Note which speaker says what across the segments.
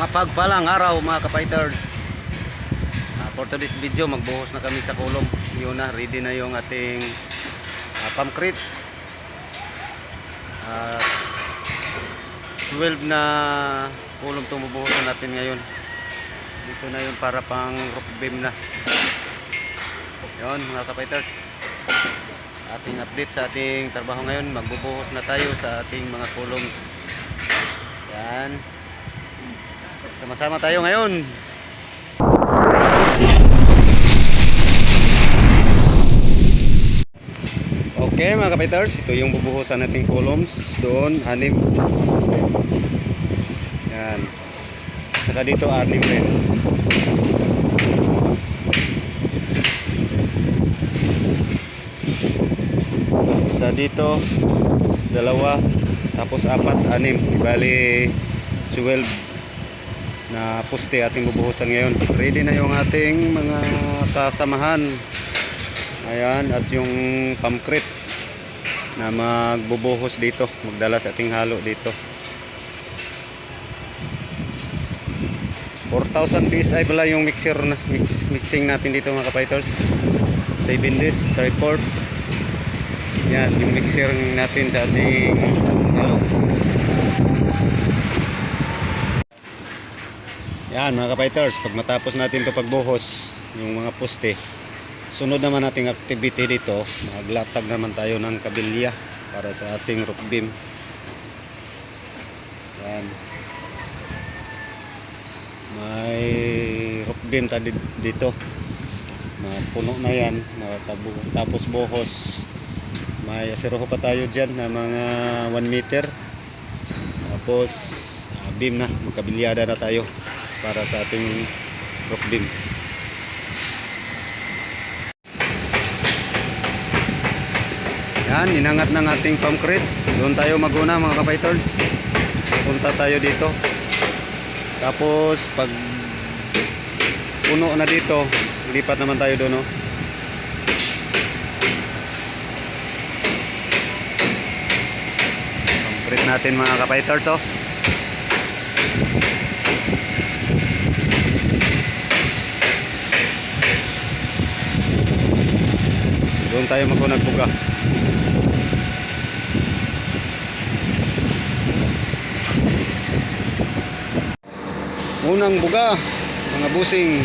Speaker 1: Mapagpalang araw mga kapighters. Ah, for today's video, magbuhos na kami sa kulong. Yun na, ready na yung ating uh, pamcrete. At 12 na kulong itong bubuhusan natin ngayon. Dito na yun para pang roof beam na. Yun mga kapighters. Ating update sa ating trabaho ngayon. Magbubuhos na tayo sa ating mga columns. Yan. Sama-sama tayo ngayon. Okay mga kapiters, ito yung bubuhusan nating columns. Doon, anim. Yan. Saka dito, anim rin. Sa dito, dalawa, tapos apat, anim. Bali, 12 na poste ating bubuhusan ngayon. Ready na yung ating mga kasamahan. Ayan, at yung pamcrete na magbubuhos dito, magdala sa ating halo dito. 4,000 PSI pala yung mixer na mix, mixing natin dito mga kapiters. 7 days, tripod. Yan, yung mixer natin sa ating halo. Yan mga kapiters, pag matapos natin to pagbuhos, yung mga poste, sunod naman nating activity dito, maglatag naman tayo ng kabilya para sa ating roof beam. Yan. May roof beam tadi dito. Na puno na yan, natabo, tapos buhos. May asiroho pa tayo dyan na mga 1 meter. Tapos ah, beam na, magkabilyada na tayo para sa ating roof beam. Yan, inangat ng ating pamcrete. Doon tayo maguna mga kapiters. Punta tayo dito. Tapos pag puno na dito, lipat naman tayo doon. No? Pamcrete natin mga kapiters. Oh. Doon tayo magkunagbuga. Unang buga, mga busing.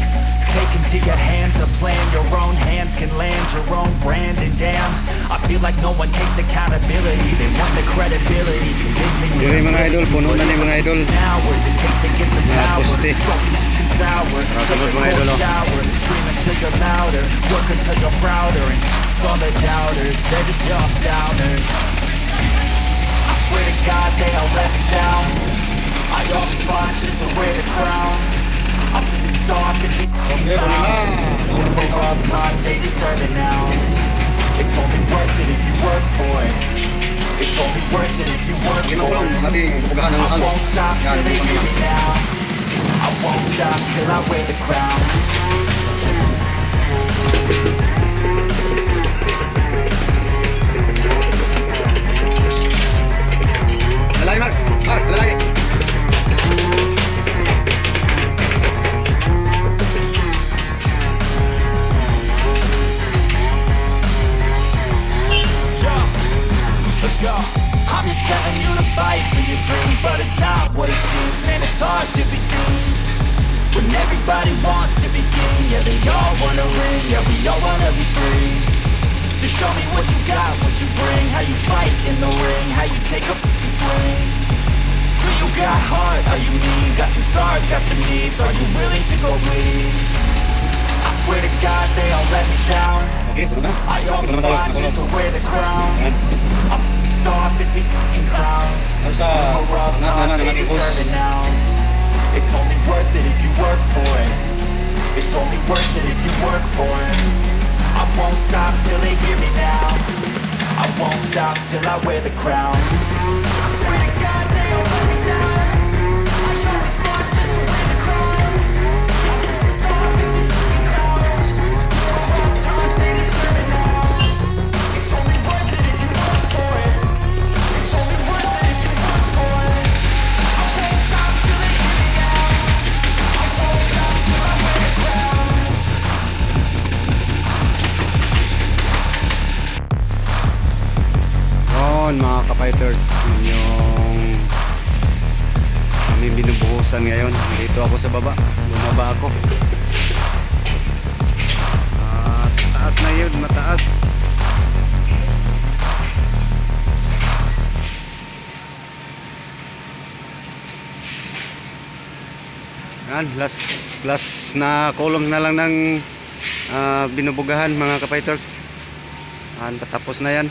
Speaker 2: Take into your hands a plan. Your own hands can land your own brand. And damn, I feel like no one takes accountability. They want the credibility Convincing me
Speaker 1: Yun yung mga idol, puno na ni mga idol.
Speaker 2: Hours it takes to get some
Speaker 1: Mga
Speaker 2: power.
Speaker 1: poste.
Speaker 2: Don't sour. Take a cold
Speaker 1: idol,
Speaker 2: shower. Scream until you're louder. Work until you're prouder. And all the doubters They're just downers I swear to God they all let me down. I always just to wear the crown F***ed off at these clowns they all taught they deserve an ounce It's only worth it if you work for it. It's only worth it if you work for it
Speaker 1: ating bugahan ng
Speaker 2: I won't stop till they hear me now I won't stop till I wear the crown ring. Yeah, we all wanna be free. So show me what you got, what you bring, how you fight in the ring, how you take a fucking swing. Do you got heart? Are you mean? Got some scars, got some needs. Are you willing to go bleed? I swear to God, they all let me down.
Speaker 1: Okay, puno na.
Speaker 2: I always fought just to wear the crown. I'm f***ed off at these fucking clowns.
Speaker 1: Ano sa
Speaker 2: We're all
Speaker 1: angat
Speaker 2: taught
Speaker 1: naman ng
Speaker 2: they deserve an ounce. It's only worth it if you work for it. Stop till I wear the crown
Speaker 1: mga kapighters, yun yung kami binubuhusan ngayon. Dito ako sa baba, bumaba ako. At taas na yun, mataas. Yan, last, last na column na lang ng ah, binubugahan mga kapighters. Yan, patapos na yan.